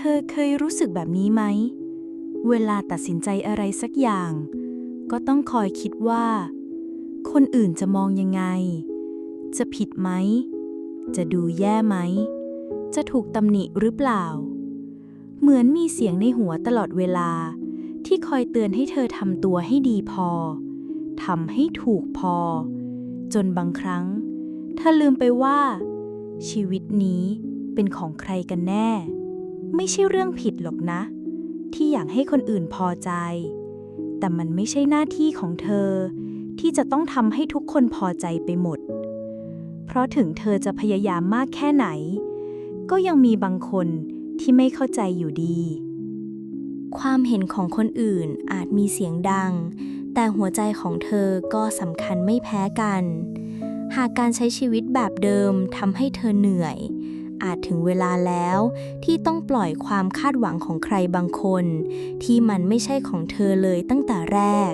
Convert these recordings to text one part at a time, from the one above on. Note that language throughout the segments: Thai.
เธอเคยรู้สึกแบบนี้ไหม เวลาตัดสินใจอะไรสักอย่าง ก็ต้องคอยคิดว่า คนอื่นจะมองยังไง จะผิดไหม จะดูแย่ไหม จะถูกตำหนิหรือเปล่า เหมือนมีเสียงในหัวตลอดเวลา ที่คอยเตือนให้เธอทำตัวให้ดีพอทำให้ถูกพอ จนบางครั้งเธอลืมไปว่า ชีวิตนี้เป็นของใครกันแน่ ไม่ใช่เรื่องผิดหรอกนะ ที่อยากให้คนอื่นพอใจ แต่มันไม่ใช่หน้าที่ของเธอ ที่จะต้องทำให้ทุกคนพอใจไปหมด เพราะถึงเธอจะพยายามมากแค่ไหน ก็ยังมีบางคนที่ไม่เข้าใจอยู่ดี ความเห็นของคนอื่นอาจมีเสียงดัง แต่หัวใจของเธอก็สำคัญไม่แพ้กัน หากการใช้ชีวิตแบบเดิมทำให้เธอเหนื่อย อาจถึงเวลาแล้ว ที่ต้องปล่อยความคาดหวังของใครบางคน ที่มันไม่ใช่ของเธอเลยตั้งแต่แรก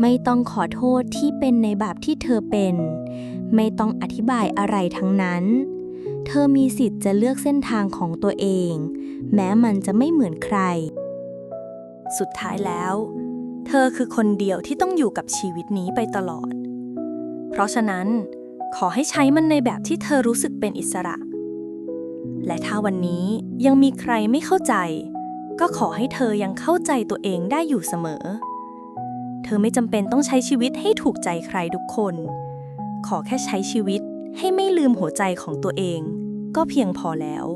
ไม่ต้องขอโทษที่เป็นในแบบที่เธอเป็น ไม่ต้องอธิบายอะไรทั้งนั้น เธอมีสิทธิ์จะเลือกเส้นทางของตัวเอง แม้มันจะไม่เหมือนใคร สุดท้ายแล้ว เธอคือคนเดียวที่ต้องอยู่กับชีวิตนี้ไปตลอด เพราะฉะนั้น ขอให้ใช้มันในแบบที่เธอรู้สึกเป็นอิสระ และถ้าวันนี้ยังมีใครไม่เข้าใจ ก็ขอให้เธอยังเข้าใจตัวเองได้อยู่เสมอ เธอไม่จำเป็นต้องใช้ชีวิตให้ถูกใจใครทุกคน ขอแค่ใช้ชีวิตให้ไม่ลืมหัวใจของตัวเอง ก็เพียงพอแล้ว